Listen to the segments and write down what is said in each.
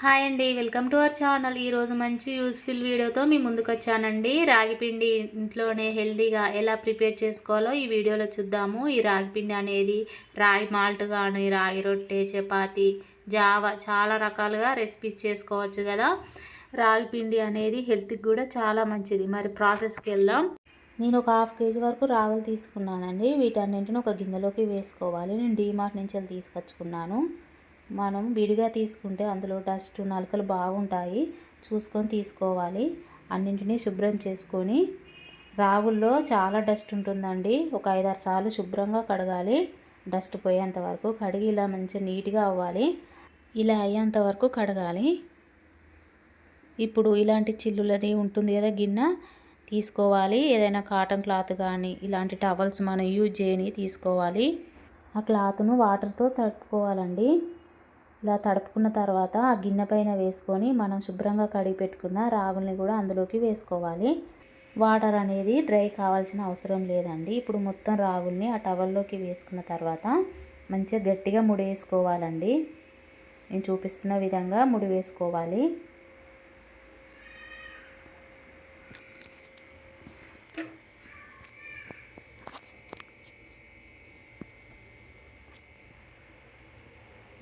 Hi అండి welcome to our channel. ఈరోజు మంచి యూస్ఫుల్ వీడియోతో మీ ముందుకు వచ్చానండి. రాగి పిండి ఇంట్లోనే హెల్తీగా ఎలా ప్రిపేర్ చేసుకోవాలో ఈ వీడియోలో చూద్దాము. ఈ రాగి పిండి అనేది రాగి మాల్ట్ కానీ రాగి రొట్టె చపాతి జావ చాలా రకాలుగా రెసిపీస్ చేసుకోవచ్చు కదా. రాగి పిండి అనేది హెల్త్కి కూడా చాలా మంచిది. మరి ప్రాసెస్కి వెళ్దాం. నేను ఒక హాఫ్ కేజీ వరకు రాగులు తీసుకున్నానండి. వీటన్నింటిని ఒక గిన్నెలోకి వేసుకోవాలి. నేను డీమార్ట్ నుంచి వెళ్ళి తీసుకొచ్చుకున్నాను. మనం విడిగా తీసుకుంటే అందులో డస్ట్ నలకలు బాగుంటాయి. చూసుకొని తీసుకోవాలి. అన్నింటినీ శుభ్రం చేసుకొని రాగుల్లో చాలా డస్ట్ ఉంటుందండి. ఒక ఐదారు సార్లు శుభ్రంగా కడగాలి. డస్ట్ పోయేంత వరకు కడిగి ఇలా మంచిగా నీట్గా అవ్వాలి. ఇలా అయ్యేంత వరకు కడగాలి. ఇప్పుడు ఇలాంటి చిల్లులది ఉంటుంది కదా గిన్నె తీసుకోవాలి. ఏదైనా కాటన్ క్లాత్ కానీ ఇలాంటి టవల్స్ మనం యూజ్ చేయని తీసుకోవాలి. ఆ క్లాత్ను వాటర్తో తడుపుకోవాలండి. ఇలా తడుపుకున్న తర్వాత ఆ గిన్నె పైన వేసుకొని మనం శుభ్రంగా కడిగి పెట్టుకున్న రాగుల్ని కూడా అందులోకి వేసుకోవాలి. వాటర్ అనేది డ్రై కావాల్సిన అవసరం లేదండి. ఇప్పుడు మొత్తం రాగుల్ని ఆ టవల్లోకి వేసుకున్న తర్వాత మంచిగా గట్టిగా ముడి వేసుకోవాలండి. నేను చూపిస్తున్న విధంగా ముడి వేసుకోవాలి.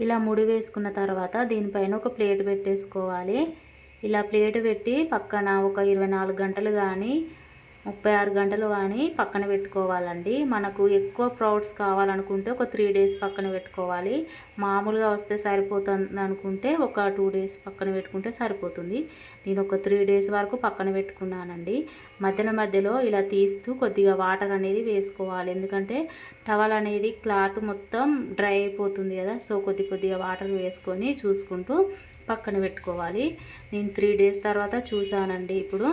ఇలా ముడి వేసుకున్న తర్వాత దీనిపైన ఒక ప్లేట్ పెట్టేసుకోవాలి. ఇలా ప్లేట్ పెట్టి పక్కన ఒక ఇరవై నాలుగు గంటలు కానీ ముప్పై ఆరు గంటలు కానీ పక్కన పెట్టుకోవాలండి. మనకు ఎక్కువ ప్రౌడ్స్ కావాలనుకుంటే ఒక త్రీ డేస్ పక్కన పెట్టుకోవాలి. మామూలుగా వస్తే సరిపోతుంది అనుకుంటే ఒక టూ డేస్ పక్కన పెట్టుకుంటే సరిపోతుంది. నేను ఒక త్రీ డేస్ వరకు పక్కన పెట్టుకున్నానండి. మధ్యలో మధ్యలో ఇలా తీస్తూ కొద్దిగా వాటర్ అనేది వేసుకోవాలి. ఎందుకంటే టవల్ అనేది క్లాత్ మొత్తం డ్రై అయిపోతుంది కదా. సో కొద్ది కొద్దిగా వాటర్ వేసుకొని చూసుకుంటూ పక్కన పెట్టుకోవాలి. నేను త్రీ డేస్ తర్వాత చూసానండి ఇప్పుడు.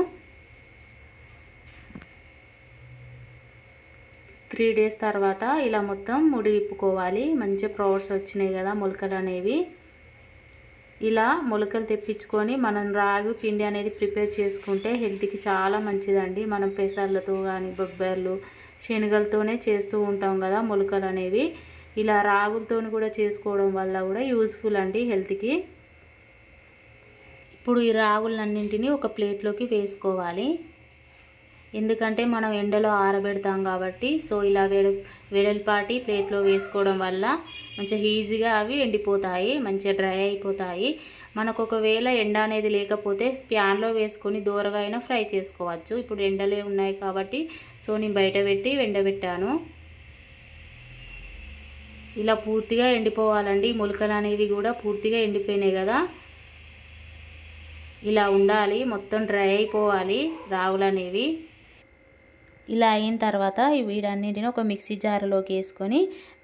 త్రీ డేస్ తర్వాత ఇలా మొత్తం ముడి విప్పుకోవాలి. మంచి ప్రౌడ్స్ వచ్చినాయి కదా మొలకలు అనేవి. ఇలా మొలకలు తెప్పించుకొని మనం రాగి పిండి అనేది ప్రిపేర్ చేసుకుంటే హెల్త్కి చాలా మంచిదండి. మనం పెసర్లతో కానీ బొబ్బర్లు శనగలతోనే చేస్తూ ఉంటాం కదా మొలకలు అనేవి. ఇలా రాగులతో కూడా చేసుకోవడం వల్ల కూడా యూస్ఫుల్ అండి హెల్త్కి. ఇప్పుడు ఈ రాగులన్నింటినీ ఒక ప్లేట్లోకి వేసుకోవాలి. ఎందుకంటే మనం ఎండలో ఆరబెడతాం కాబట్టి సో ఇలా వెడ వెడల్పాటి ప్లేట్లో వేసుకోవడం వల్ల మంచిగా ఈజీగా అవి ఎండిపోతాయి మంచిగా డ్రై అయిపోతాయి. మనకు ఒకవేళ ఎండ అనేది లేకపోతే ప్యాన్లో వేసుకొని దూరగా అయినా ఫ్రై చేసుకోవచ్చు. ఇప్పుడు ఎండలే ఉన్నాయి కాబట్టి సో నేను బయట పెట్టి ఎండబెట్టాను ఇలా పూర్తిగా ఎండిపోవాలండి. మొలకలు అనేవి కూడా పూర్తిగా ఎండిపోయినాయి కదా. ఇలా ఉండాలి. మొత్తం డ్రై అయిపోవాలి రాగులు అనేవి. ఇలా అయిన తర్వాత వీటన్నిటిని ఒక మిక్సీ జార్లోకి వేసుకొని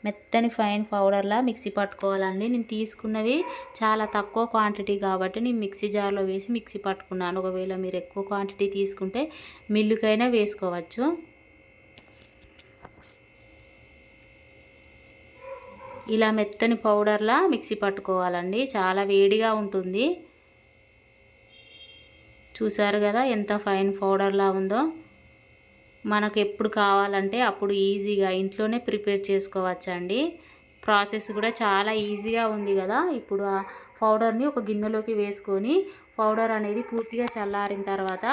మెత్తని ఫైన్ పౌడర్లా మిక్సీ పట్టుకోవాలండి. నేను తీసుకున్నవి చాలా తక్కువ క్వాంటిటీ కాబట్టి నేను మిక్సీ జార్లో వేసి మిక్సీ పట్టుకున్నాను. ఒకవేళ మీరు ఎక్కువ క్వాంటిటీ తీసుకుంటే మిల్లుకైనా వేసుకోవచ్చు. ఇలా మెత్తని పౌడర్లా మిక్సీ పట్టుకోవాలండి. చాలా వేడిగా ఉంటుంది. చూసారు కదా ఎంత ఫైన్ పౌడర్లా ఉందో. మనకు ఎప్పుడు కావాలంటే అప్పుడు ఈజీగా ఇంట్లోనే ప్రిపేర్ చేసుకోవచ్చండి. ప్రాసెస్ కూడా చాలా ఈజీగా ఉంది కదా. ఇప్పుడు ఆ పౌడర్ని ఒక గిన్నెలోకి వేసుకొని పౌడర్ అనేది పూర్తిగా చల్లారిన తర్వాత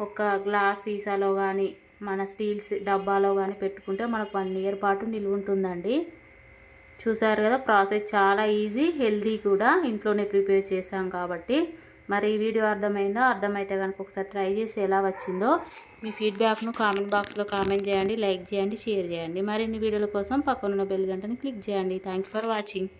ఒక గ్లాస్ సీసాలో కానీ మన స్టీల్స్ డబ్బాలో కానీ పెట్టుకుంటే మనకు వన్ ఇయర్ పాటు నిల్వ ఉంటుందండి. చూసారు కదా ప్రాసెస్ చాలా ఈజీ హెల్దీ కూడా ఇంట్లోనే ప్రిపేర్ చేసాం కాబట్టి. మరి ఈ వీడియో అర్థమైందో అర్థమైతే కనుక ఒకసారి ట్రై చేసి ఎలా వచ్చిందో మీ ఫీడ్బ్యాక్ను కామెంట్ బాక్స్లో కామెంట్ చేయండి లైక్ చేయండి షేర్ చేయండి. మరిన్ని వీడియోల కోసం పక్కనున్న బెల్ గంటని క్లిక్ చేయండి. Thank for watching.